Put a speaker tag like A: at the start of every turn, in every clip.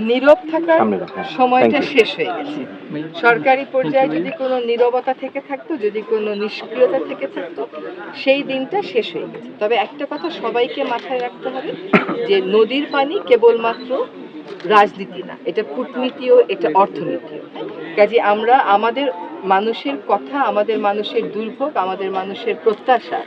A: নীরব থাকার
B: হ্যাঁ।
A: সময়টা শেষ হয়ে গেছে। সরকারি পর্যায়ে যদি কোনো নীরবতা থেকে থাকতো যদি কোনো নিষ্ক্রিয়তা থেকে থাকতো সেই দিনটা শেষ হয়ে গেছে। তবে একটা কথা সবাইকে মাথায় রাখতে হবে যে নদীর পানি কেবলমাত্র রাজনীতি না এটা কূটনীতিও এটা অর্থনীতিও কাজে আমরা আমাদের মানুষের কথা আমাদের মানুষের দুর্ভোগ আমাদের মানুষের প্রত্যাশা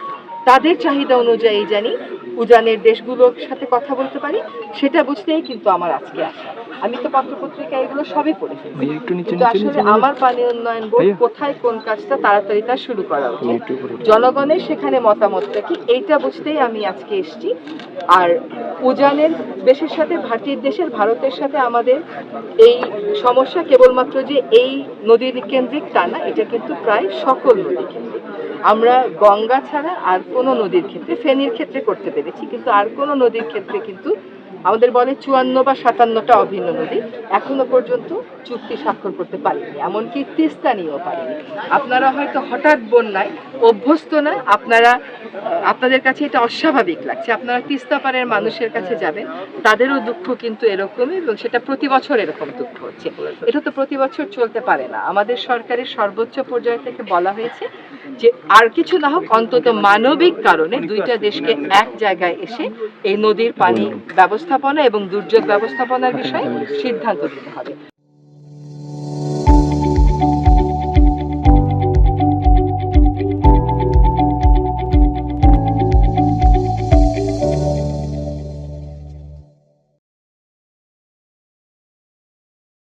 A: তাদের চাহিদা অনুযায়ী জানি উজানের দেশগুলোর সাথে কথা বলতে পারি সেটা বুঝতেই কিন্তু আমার আজকে আসা আমি তো পত্রপত্রিকা এগুলো সবই পড়ে ফেলি।
C: ভাইয়া একটু নিচে
A: কিন্তু আসলে আমার পানি উন্নয়ন বোর্ড কোথায় কোন কাজটা তাড়াতাড়ি তা শুরু করা উচিত। জনগণের সেখানে মতামতটা কি? এইটা বুঝতেই আমি আজকে এসেছি। আর উজানের দেশের সাথে ভাটির দেশের ভারতের সাথে আমাদের এই সমস্যা কেবলমাত্র যে এই নদীর কেন্দ্রিক তা না এটা কিন্তু প্রায় সকল নদী কেন্দ্রিক। আমরা গঙ্গা ছাড়া আর কোনো নদীর ক্ষেত্রে ফেনীর ক্ষেত্রে করতে পেরেছি কিন্তু আর কোনো নদীর ক্ষেত্রে কিন্তু আমাদের বলে চুয়ান্ন বা সাতান্নটা অভিন্ন নদী এখনও পর্যন্ত চুক্তি স্বাক্ষর করতে পারেনি এমনকি তিস্তা নিয়েও পারেনি। আপনারা হয়তো হঠাৎ বন্যায় অভ্যস্ত নয় আপনারা আপনাদের কাছে এটা অস্বাভাবিক লাগছে। আপনারা তিস্তা পাড়ের মানুষের কাছে যাবেন তাদেরও দুঃখ কিন্তু এরকমই এবং সেটা প্রতি বছর এরকম দুঃখ হচ্ছে। এটা তো প্রতি বছর চলতে পারে না। আমাদের সরকারের সর্বোচ্চ পর্যায় থেকে বলা হয়েছে যে আর কিছু না হোক অন্তত মানবিক কারণে দুইটা দেশকে এক জায়গায় এসে এই নদীর পানি ব্যবস্থাপনা এবং দুর্যোগ ব্যবস্থাপনার বিষয়ে সিদ্ধান্ত নিতে হবে।